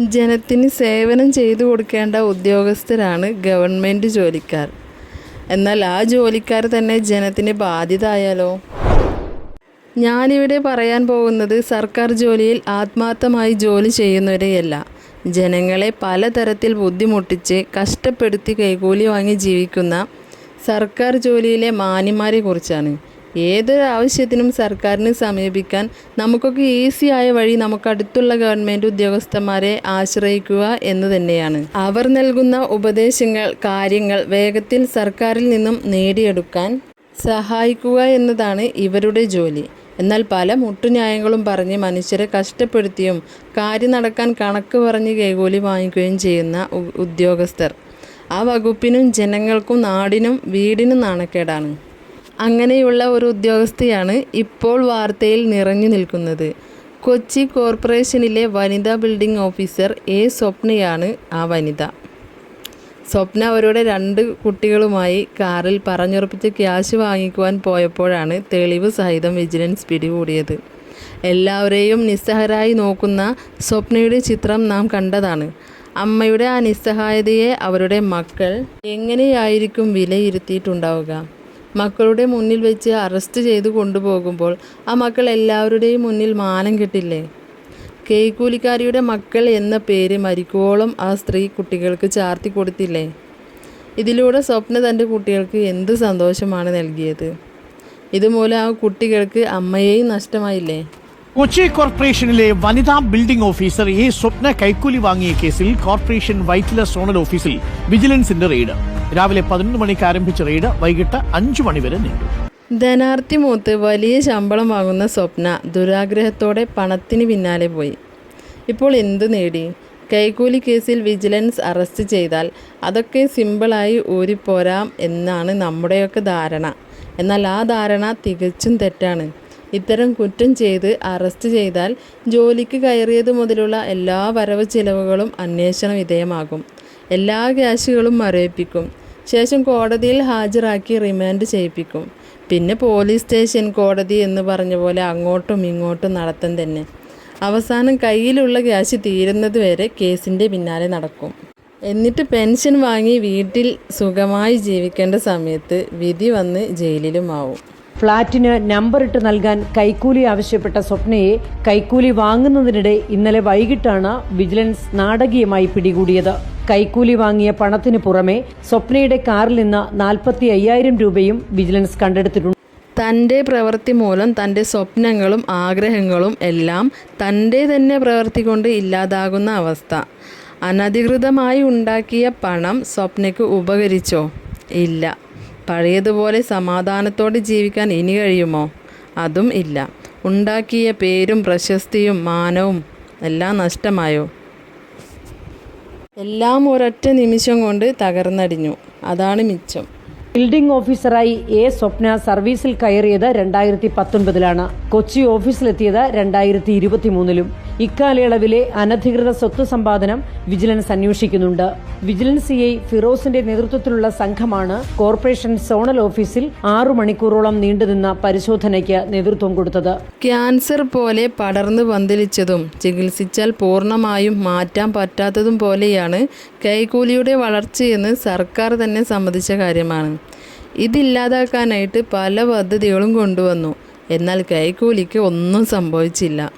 ജനത്തിന് സേവനം ചെയ്തു കൊടുക്കേണ്ട ഉദ്യോഗസ്ഥരാണ് ഗവൺമെന്റ് ജോലിക്കാർ. എന്നാൽ ആ ജോലിക്കാർ തന്നെ ജനത്തിന് ബാധ്യത ആയാലോ ഞാനിവിടെ പറയാൻ പോകുന്നത് സർക്കാർ ജോലിയിൽ ആത്മാർത്ഥമായി ജോലി ചെയ്യുന്നവരെയല്ല. ജനങ്ങളെ പലതരത്തിൽ ബുദ്ധിമുട്ടിച്ച് കഷ്ടപ്പെടുത്തി കൈകൂലി വാങ്ങി ജീവിക്കുന്ന സർക്കാർ ജോലിയിലെ മാന്യന്മാരെ കുറിച്ചാണ്. ഏതൊരു ആവശ്യത്തിനും സർക്കാരിനെ സമീപിക്കാൻ നമുക്കൊക്കെ ഈസിയായ വഴി നമുക്ക് അടുത്തുള്ള ഗവൺമെന്റ് ഉദ്യോഗസ്ഥന്മാരെ ആശ്രയിക്കുക എന്ന് തന്നെയാണ്. അവർ നൽകുന്ന ഉപദേശങ്ങൾ കാര്യങ്ങൾ വേഗത്തിൽ സർക്കാരിൽ നിന്നും നേടിയെടുക്കാൻ സഹായിക്കുക എന്നതാണ് ഇവരുടെ ജോലി. എന്നാൽ പല മുട്ടുന്യായങ്ങളും പറഞ്ഞ് മനുഷ്യരെ കഷ്ടപ്പെടുത്തിയും കാര്യം നടക്കാൻ കണക്ക് പറഞ്ഞ് കൈകൂലി വാങ്ങിക്കുകയും ചെയ്യുന്ന ഉദ്യോഗസ്ഥർ. ആ വകുപ്പിനും ജനങ്ങൾക്കും നാടിനും വീടിനും നാണക്കേടാണ്. അങ്ങനെയുള്ള ഒരു ഉദ്യോഗസ്ഥയാണ് ഇപ്പോൾ വാർത്തയിൽ നിറഞ്ഞു നിൽക്കുന്നത്. കൊച്ചി കോർപ്പറേഷനിലെ വനിതാ ബിൽഡിംഗ് ഓഫീസർ എ സ്വപ്നയാണ് ആ വനിത. സ്വപ്ന അവരുടെ രണ്ട് കുട്ടികളുമായി കാറിൽ പറഞ്ഞുറപ്പിച്ച് ക്യാഷ് വാങ്ങിക്കുവാൻ പോയപ്പോഴാണ് തെളിവ് സഹിതം വിജിലൻസ് പിടികൂടിയത്. എല്ലാവരെയും നിസ്സഹരായി നോക്കുന്ന സ്വപ്നയുടെ ചിത്രം നാം കണ്ടതാണ്. അമ്മയുടെ ആ നിസ്സഹായതയെ അവരുടെ മക്കൾ എങ്ങനെയായിരിക്കും വിലയിരുത്തിയിട്ടുണ്ടാവുക? മക്കളുടെ മുന്നിൽ വെച്ച് അറസ്റ്റ് ചെയ്ത് കൊണ്ടുപോകുമ്പോൾ ആ മക്കൾ എല്ലാവരുടെയും മുന്നിൽ മാനം കിട്ടില്ലേ? കേക്കൂലിക്കാരിയുടെ മക്കൾ എന്ന പേര് മരിക്കോളം ആ സ്ത്രീ കുട്ടികൾക്ക് ചാർത്തി കൊടുത്തില്ലേ? ഇതിലൂടെ സ്വപ്ന തന്റെ കുട്ടികൾക്ക് എന്ത് സന്തോഷമാണ് നൽകിയത്? ഇതുമൂലം ആ കുട്ടികൾക്ക് അമ്മയെയും നഷ്ടമായില്ലേ? കൊച്ചി കോർപ്പറേഷനിലെ വനിതാ ബിൽഡിംഗ് ഓഫീസർ എ സ്വപ്ന കൈക്കൂലി വാങ്ങിയ കേസിൽ കോർപ്പറേഷൻ വൈറ്റില സോണൽ ഓഫീസിൽ വിജിലൻസിന്റെ റെയ്ഡ്. രാവിലെ പതിനൊന്ന് മണിക്ക് ആരംഭിച്ച റെയ്ഡ് വൈകിട്ട് അഞ്ചു മണിവരെ നീണ്ടു. ധനാർത്ഥി മൂത്ത് വലിയ ശമ്പളം വാങ്ങുന്ന സ്വപ്ന ദുരാഗ്രഹത്തോടെ പണത്തിന് പിന്നാലെ പോയി. ഇപ്പോൾ എന്തു നേടി? കൈക്കൂലി കേസിൽ വിജിലൻസ് അറസ്റ്റ് ചെയ്താൽ അതൊക്കെ സിമ്പിളായി ഊരിപ്പോരാം എന്നാണ് നമ്മുടെയൊക്കെ ധാരണ. എന്നാൽ ആ ധാരണ തികച്ചും തെറ്റാണ്. ഇത്തരം കുറ്റം ചെയ്ത് അറസ്റ്റ് ചെയ്താൽ ജോലിക്ക് കയറിയത് മുതലുള്ള എല്ലാ വരവ് ചിലവുകളും അന്വേഷണ വിധേയമാകും. എല്ലാ ക്യാഷുകളും മരവിപ്പിക്കും. ശേഷം കോടതിയിൽ ഹാജരാക്കി റിമാൻഡ് ചെയ്യിപ്പിക്കും. പിന്നെ പോലീസ് സ്റ്റേഷൻ കോടതി എന്ന് പറഞ്ഞ പോലെ അങ്ങോട്ടും ഇങ്ങോട്ടും നടത്തം തന്നെ. അവസാനം കയ്യിലുള്ള ക്യാഷ് തീരുന്നത് വരെ കേസിന്റെ പിന്നാലെ നടക്കും. എന്നിട്ട് പെൻഷൻ വാങ്ങി വീട്ടിൽ സുഖമായി ജീവിക്കേണ്ട സമയത്ത് വിധി വന്ന് ജയിലിലുമാവും ഫ്ളാറ്റിന് നമ്പറിട്ട് നൽകാൻ കൈക്കൂലി ആവശ്യപ്പെട്ട സ്വപ്നയെ കൈക്കൂലി വാങ്ങുന്നതിനിടെ ഇന്നലെ വൈകിട്ടാണ് വിജിലൻസ് നാടകീയമായി പിടികൂടിയത്. കൈക്കൂലി വാങ്ങിയ പണത്തിന് പുറമെ സ്വപ്നയുടെ കാറിൽ നിന്ന് നാൽപ്പത്തി അയ്യായിരം രൂപയും വിജിലൻസ് കണ്ടെടുത്തിട്ടുണ്ട്. തന്റെ പ്രവൃത്തി മൂലം തന്റെ സ്വപ്നങ്ങളും ആഗ്രഹങ്ങളും എല്ലാം തന്റെ തന്നെ പ്രവൃത്തി കൊണ്ട് ഇല്ലാതാകുന്ന അവസ്ഥ. അനധികൃതമായി ഉണ്ടാക്കിയ പണം സ്വപ്നയ്ക്ക് ഉപകരിച്ചോ? ഇല്ല. പഴയതുപോലെ സമാധാനത്തോടെ ജീവിക്കാൻ ഇനി കഴിയുമോ? അതും ഇല്ല. ഉണ്ടാക്കിയ പേരും പ്രശസ്തിയും മാനവും എല്ലാം നഷ്ടമായോ? എല്ലാം ഒരൊറ്റ നിമിഷം കൊണ്ട് തകർന്നടിഞ്ഞു. അതാണ് മിച്ചം. ബിൽഡിംഗ് ഓഫീസറായി എ സ്വപ്ന സർവീസിൽ കയറിയത് രണ്ടായിരത്തി പത്തൊൻപതിലാണ് കൊച്ചി ഓഫീസിലെത്തിയത് രണ്ടായിരത്തി ഇരുപത്തിമൂന്നിലും ഇക്കാലയളവിലെ അനധികൃത സ്വത്ത് സമ്പാദനം വിജിലൻസ് അന്വേഷിക്കുന്നുണ്ട്. വിജിലൻസ് സിഐ ഫിറോസിന്റെ നേതൃത്വത്തിലുള്ള സംഘമാണ് കോർപ്പറേഷൻ സോണൽ ഓഫീസിൽ ആറു മണിക്കൂറോളം നീണ്ടുനിന്ന പരിശോധനയ്ക്ക് നേതൃത്വം കൊടുത്തത്. ക്യാൻസർ പോലെ പടർന്നു പന്തലിച്ചതും ചികിത്സിച്ചാൽ പൂർണമായും മാറ്റാൻ പറ്റാത്തതും പോലെയാണ് കൈക്കൂലിയുടെ വളർച്ചയെന്ന് സർക്കാർ തന്നെ സമ്മതിച്ച കാര്യമാണ്. ഇതില്ലാതാക്കാനായിട്ട് പല പദ്ധതികളും കൊണ്ടുവന്നു. എന്നാൽ കൈക്കൂലിക്ക് ഒന്നും സംഭവിച്ചില്ല.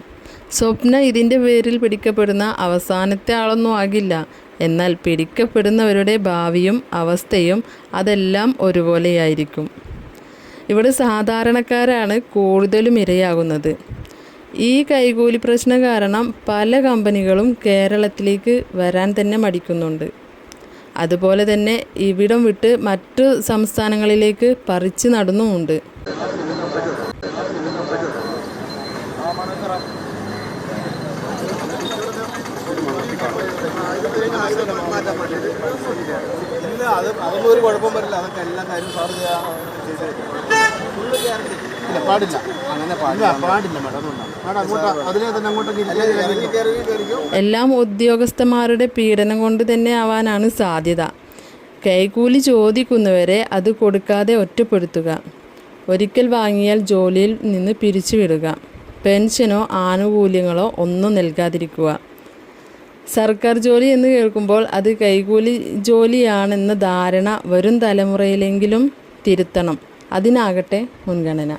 സ്വപ്ന ഇതിന്റെ പേരിൽ പിടിക്കപ്പെടുന്ന അവസാനത്തെ ആളൊന്നും ആകില്ല. എന്നാൽ പിടിക്കപ്പെടുന്നവരുടെ ഭാവിയും അവസ്ഥയും അതെല്ലാം ഒരുപോലെയായിരിക്കും. ഇവിടെ സാധാരണക്കാരാണ് കൂടുതലും ഇരയാകുന്നത്. ഈ കൈകൂലി പ്രശ്നം കാരണം പല കമ്പനികളും കേരളത്തിലേക്ക് വരാൻ തന്നെ മടിക്കുന്നുണ്ട്. അതുപോലെ തന്നെ ഇവിടം വിട്ട് മറ്റു സംസ്ഥാനങ്ങളിലേക്ക് പറിച്ചു നടന്നുമുണ്ട്. ഇല്ല അത് അതൊന്നും ഒരു കുഴപ്പം വരില്ല. അതൊക്കെ എല്ലാ കാര്യവും സാർ ചെയ്യാ- ഇല്ല പാടില്ല. അങ്ങനെ പാടില്ല. പാടില്ല മേഡം അതിലെ തന്നെ അങ്ങോട്ടേക്ക് എല്ലാം ഉദ്യോഗസ്ഥന്മാരുടെ പീഡനം കൊണ്ട് തന്നെ ആവാനാണ് സാധ്യത. കൈക്കൂലി ചോദിക്കുന്നവരെ അത് കൊടുക്കാതെ ഒറ്റപ്പെടുത്തുക. ഒരിക്കൽ വാങ്ങിയാൽ ജോലിയിൽ നിന്ന് പിരിച്ചുവിടുക. പെൻഷനോ ആനുകൂല്യങ്ങളോ ഒന്നും നൽകാതിരിക്കുക. സർക്കാർ ജോലി എന്ന് കേൾക്കുമ്പോൾ അത് കൈകൂലി ജോലിയാണെന്ന ധാരണ വരും തലമുറയിലെങ്കിലും തിരുത്തണം. അതിനാകട്ടെ മുൻഗണന.